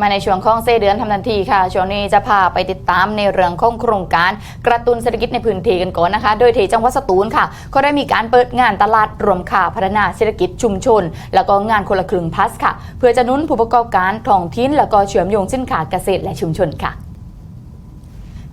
มาในช่วงของเซเดือนทำทันทีค่ะ ช่วงนี้จะพาไปติดตามในเรื่องของโครงการกระตุ้นเศรษฐกิจในพื้นที่กันก่อนนะคะ โดยที่จังหวัดสตูลค่ะ ก็ได้มีการเปิดงานตลาดรวมค่าพัฒนาเศรษฐกิจชุมชน แล้วก็งานคนละครึ่งพัสค่ะ เพื่อจะนุนผู้ประกอบการท้องถิ่นแล้วก็เชื่อมโยงสินค้าเกษตรและชุมชนค่ะ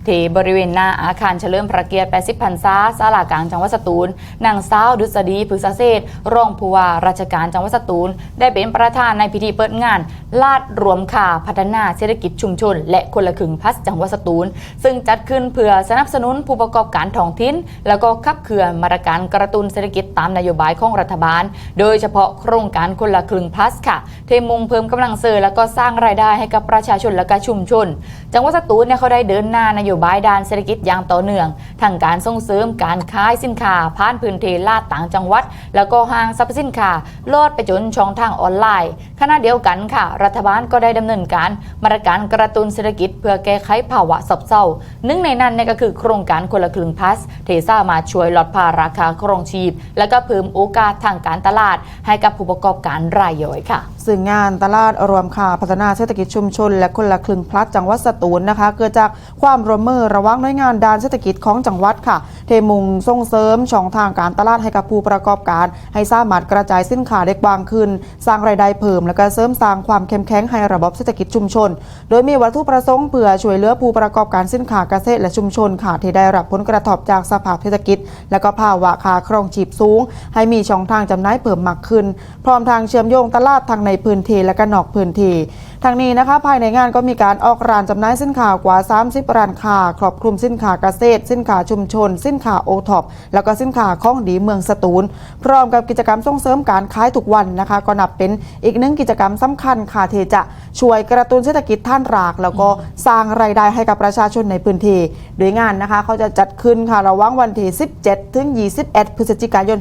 ที่บริเวณหน้าอาคารเฉลิมพระเกียรติ80พรรษาศาลากลางจังหวัดสตูลนางสาวดุษฎีพฤกษเศษรองผู้ว่าราชการจังหวัดสตูล ได้เป็นประธานในพิธีเปิดงาน ลาดรวมค่าพัฒนาเศรษฐกิจชุมชน และคนละครึ่งพัสจังหวัดสตูล ซึ่งจัดขึ้นเพื่อสนับสนุนผู้ประกอบการท้องถิ่นแล้วก็ขับเคลื่อนมาตรการกระตุ้นเศรษฐกิจตามนโยบายของรัฐบาล โดยเฉพาะโครงการคนละครึ่งพัสค่ะเทมุ่งเพิ่มกำลังซื้อแล้วก็สร้างรายได้ให้กับประชาชนและก็ชุมชน จังหวัดสตูลเนี่ยเขาได้เดินหน้านโยบายด้านเศรษฐกิจอย่างต่อเนื่องทั้งการส่งเสริมการขายสินค้าผ่านพื้นที่ลาดต่างจังหวัด แล้วก็ห้างสรรพสินค้าโลดไปจนช่องทางออนไลน์ขณะเดียวกันค่ะ รัฐบาลก็ได้ดำเนินการมาตรการกระตุ้นเศรษฐกิจ เพื่อแก้ไขภาวะซบเซาหนึ่งในนั้นเนี่ยก็คือโครงการคนละครึ่งพาสที่ามาช่วยลดภาราคาครองชีพ และก็เพิ่มโอกาสทางการตลาด ให้กับผู้ประกอบการรายย่อยค่ะซึ่งงานตลาดรวมค่าพัฒนาเศรษฐกิจชุมชน และคนละครึ่งพลัดจังหวัดสตูลนะคะ เกิดจากความร่วมมือระว่างหน่วยงานด้านเศรษฐกิจของจังหวัดค่ะ เทมุงส่งเสริมช่องทางการตลาดให้กับผู้ประกอบการ ให้สามารถกระจายสินค้าได้กว้างขึ้น สร้างรายได้เพิ่มและก็เสริมสร้างความเข้มแข็งให้ระบบเศรษฐกิจชุมชน โดยมีวัตถุประสงค์เพื่อช่วยเหลือผู้ประกอบการสินค้าเกษตรและชุมชนค่ะที่ได้รับผลกระทบจากสภาพเศรษฐกิจ และก็ภาวะค่าครองชีพสูง ให้มีช่องทางจำหน่ายเพิ่มมากขึ้น พร้อมทางเชื่อมโยงตลาดทั้งในพื้นที่และก็นอกพื้นที่ทางนี้นะคะภายในงานก็มีการออกร้านจำหน่ายสินค้ากว่า 30 ร้านค้าครอบคลุมสินค้าเกษตร สินค้าชุมชน สินค้าโอท็อปแล้วก็สินค้าของดีเมืองสตูล พร้อมกับกิจกรรมส่งเสริมการขายทุกวันนะคะ ก็นับเป็นอีกหนึ่งกิจกรรมสำคัญค่ะที่จะช่วยกระตุ้นเศรษฐกิจท่านราก แล้วก็สร้างรายได้ให้กับประชาชนในพื้นที่โดยงานนะคะเขาจะจัดขึ้นค่ะระหว่างวันที่ 17 ถึง 21 พฤศจิกายน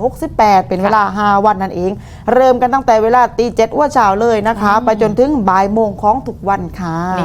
2568 เป็นเวลา 5 วันนั่นเอง เริ่มกันตั้งแต่เวลาตีเจ็ดว่าเช้าเลยนะคะ ไปจนถึงถึงบ่ายโมงของทุกวันค่ะ